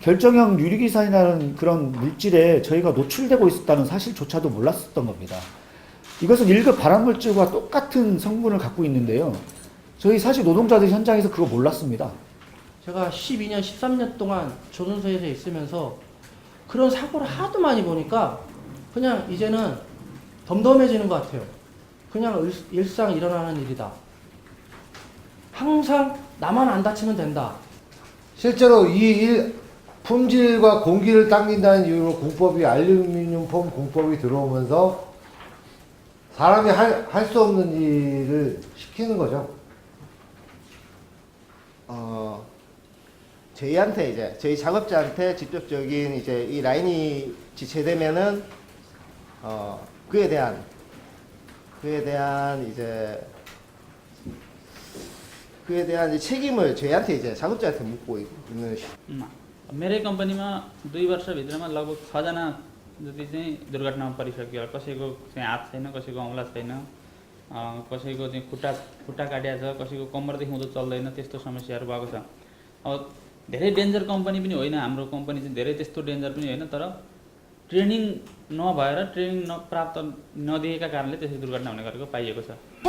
결정형 유리기산이라는 그런 물질에 저희가 노출되고 있었다는 사실조차도 몰랐었던 겁니다. 이것은 1급 발암물질과 똑같은 성분을 갖고 있는데요. 저희 사실 노동자들 현장에서 그거 몰랐습니다. 제가 12년, 13년 동안 조선소에서 있으면서 그런 사고를 하도 많이 보니까 그냥 이제는 덤덤해지는 것 같아요. 그냥 일- 일상 일어나는 일이다. 항상 나만 안 다치면 된다. 실제로 이 일, 품질과 공기를 당긴다는 이유로 공법이 알루미늄 폼 공법이 들어오면서 사람이 할 수 없는 일을 시키는 거죠. 어, 저희한테 이제 저희 작업자한테 직접적인 이제 이 라인이 지체되면은 어, 그에 대한 그에 대한 이제 그에 대한 이제 책임을 저희한테 इ제 작업자한테 묻고 있는 시- न। मेरै कम्पनीमा दुई वर्षभित्रमा लगभग छजना जति चाहिँ दुर्घटनामा परिसक्यो कसैको चाहिँ हात छैन कसैको औँला छैन कसैको चाहिँ खुट्टा खुट्टा काटिया छ कसैको कम्मरदेखि उँधो चल्दैन त्यस्तो समस्याहरू भएको छ। अब धेरै डेन्जर कम्पनी पनि होइन हाम्रो कम्पनी चाहिँ धेरै त्यस्तो डेन्जर पनि होइन तर ट्रेनिङ नभएर ट्रेनिङ नप्राप्त नदिएका कारणले त्यसरी दुर्घटना हुने गरेको पाइएको छ।